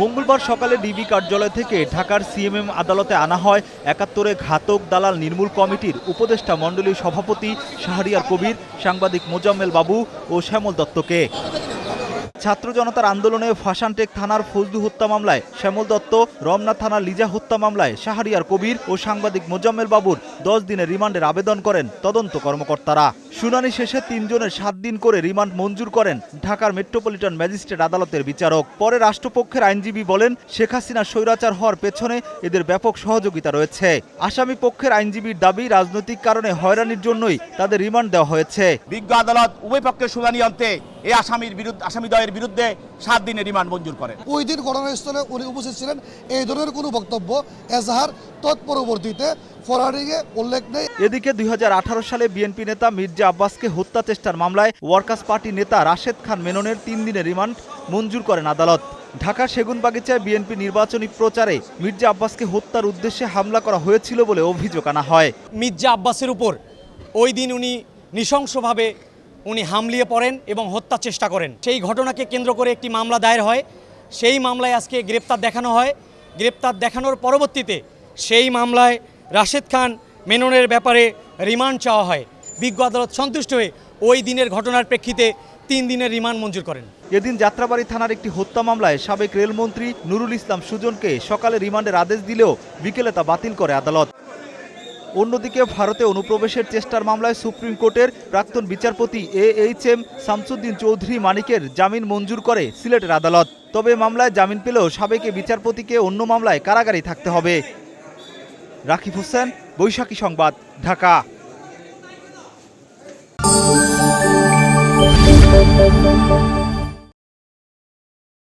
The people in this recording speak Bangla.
মঙ্গলবার সকালে ডিবি কার্যালয় থেকে ঢাকার সিএমএম আদালতে আনা হয় একাত্তরে ঘাতক দালাল নির্মূল কমিটির উপদেষ্টা মণ্ডলীর সভাপতি শাহরিয়ার কবির, সাংবাদিক মোজাম্মেল বাবু ও শ্যামল দত্তকে। ছাত্র জনতার আন্দোলনে ফাঁসানটেক থানার ফজলু হত্যা মামলায় শ্যামল দত্ত, রমনা থানার লিজা হত্যা মামলায় শাহরিয়ার কবির ও সাংবাদিক মোজাম্মেল বাবুর দশ দিনের রিমান্ডের আবেদন করেন তদন্ত কর্মকর্তারা। শুনানি শেষে তিনজনের সাত দিন করে রিমান্ড মঞ্জুর করেন ঢাকার মেট্রোপলিটন ম্যাজিস্ট্রেট আদালতের বিচারক। পরে রাষ্ট্রপক্ষের আইনজীবী বলেন, শেখ হাসিনা স্বৈরাচার হওয়ার পেছনে এদের ব্যাপক সহযোগিতা রয়েছে। আসামি পক্ষের আইনজীবীর দাবি, রাজনৈতিক কারণে হয়রানির জন্যই তাদের রিমান্ড দেওয়া হয়েছে। বিজ্ঞ আদালত উভয় পক্ষের শুনানি অন্তে এই আসামির বিরুদ্ধে আসামিদ্বয়ের বিরুদ্ধে সাত দিনের রিমান্ড মঞ্জুর করেন ওই দিন ঘটনাস্থলে উনি উপস্থিত ছিলেন। এই ধরনের কোনো বক্তব্য এজাহার তৎপরবর্তীতে ফরওয়ার্ডিংয়ে উল্লেখ নেই। এদিকে দুই হাজার আঠারো সালে বিএনপি নেতা মির্জা আব্বাসকে হত্যা চেষ্টার মামলায় ওয়ার্কার্স পার্টি নেতা রাশেদ খান মেননের তিন দিনের রিমান্ড মঞ্জুর করেন আদালত। ঢাকার সেগুনবাগিচায় বিএনপি নির্বাচনী প্রচারে মির্জা আব্বাসকে হত্যার উদ্দেশ্যে হামলা করা হয়েছিল বলে অভিযোগ আনা হয়। মির্জা আব্বাসের উপর ওই দিন উনি নৃশংসভাবে উনি হামলিয়ে পড়েন এবং হত্যা চেষ্টা করেন। সেই ঘটনাকে কেন্দ্র করে একটি মামলা দায়ের হয়। সেই মামলায় আজকে গ্রেপ্তার দেখানো হয়। গ্রেপ্তার দেখানোর পরবর্তীতে সেই মামলায় রাশেদ খান মেননের ব্যাপারে রিমান্ড চাওয়া হয়। বিজ্ঞ আদালত সন্তুষ্ট হয়ে ওই দিনের ঘটনার প্রেক্ষিতে তিন দিনের রিমান্ড মঞ্জুর করেন। এদিন যাত্রাবাড়ি থানার একটি হত্যা মামলায় সাবেক রেলমন্ত্রী নুরুল ইসলাম সুজনকে সকালে রিমান্ডের আদেশ দিলেও বিকেলে তা বাতিল করে আদালত। অন্যদিকে ভারতে অনুপ্রবেশের চেষ্টার মামলায় সুপ্রিম কোর্টের প্রাক্তন বিচারপতি A H M Shamsuddin Chowdhury মানিকের জামিন মঞ্জুর করে সিলেটের আদালত। তবে মামলায় জামিন পেলেও সাবেক বিচারপতিকে অন্য মামলায় কারাগারে থাকতে হবে। রাকিব হোসেন, বৈশাখী সংবাদ, ঢাকা।